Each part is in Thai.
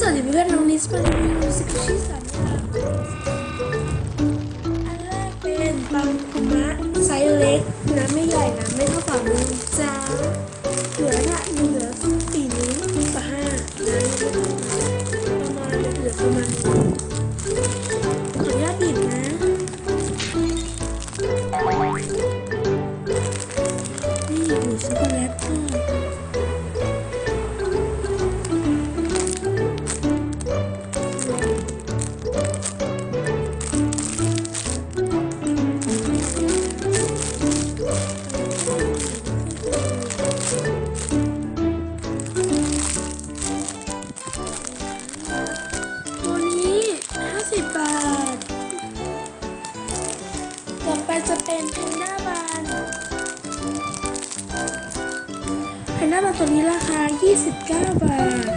สวัสดีเพื่อนน้องนิสมารีวิวสกุชิสันค่ะอันแรกเป็นปังคุมะไซส์เล็กนะไม่ใหญ่นะไม่เท่าฝ่ามือจ้าเหลือเนี่ยเหลือสี่นิ้วกับห้านะประมาณเหลือประมาณขออนุญาตบีบนะนี่หมูช็อกโกแลตทอ แพนด้าบานตัวนี้ราคา 29 บาท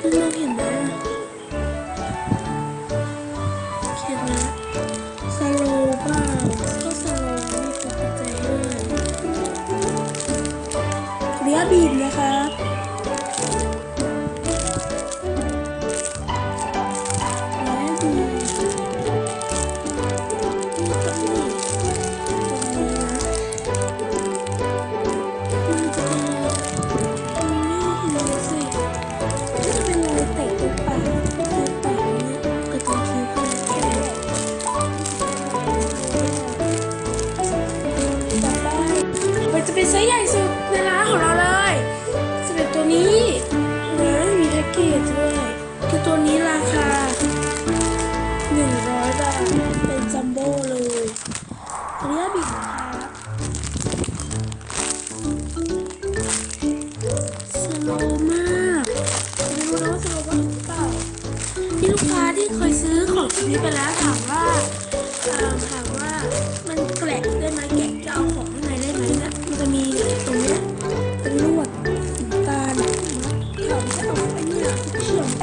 คุณมองเห็นไหมเขียนนะสโลบ้าก็สโลไม่ปกใจให้เรียบีบนะครั เป็นไซส์ใหญ่สุดในร้านของเราเลยจะเป็นตัวนี้นะมีแพ็กเกจด้วยคือตัวนี้ราคา 100 บาท เป็นจัมโบ้เลยตัวนี้บีบนครับสโลมากไม่รู้นะว่าสโลว์บ้างหรือเปล่าที่ลูกค้าที่เคยซื้อของชิ้นนี้ไปแล้วถามว่า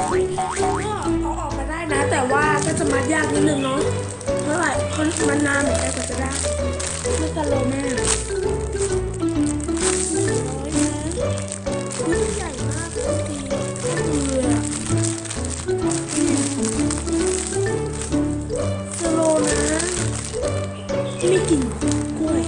เก็เอาออกมาได้นะ แต่ว่าก็จะมัดยากนิดนึงเนาะเพราะว่ามันนานเหมือนกันกว่จะได้ไม่กันโลแม่ไม่กินกล้วย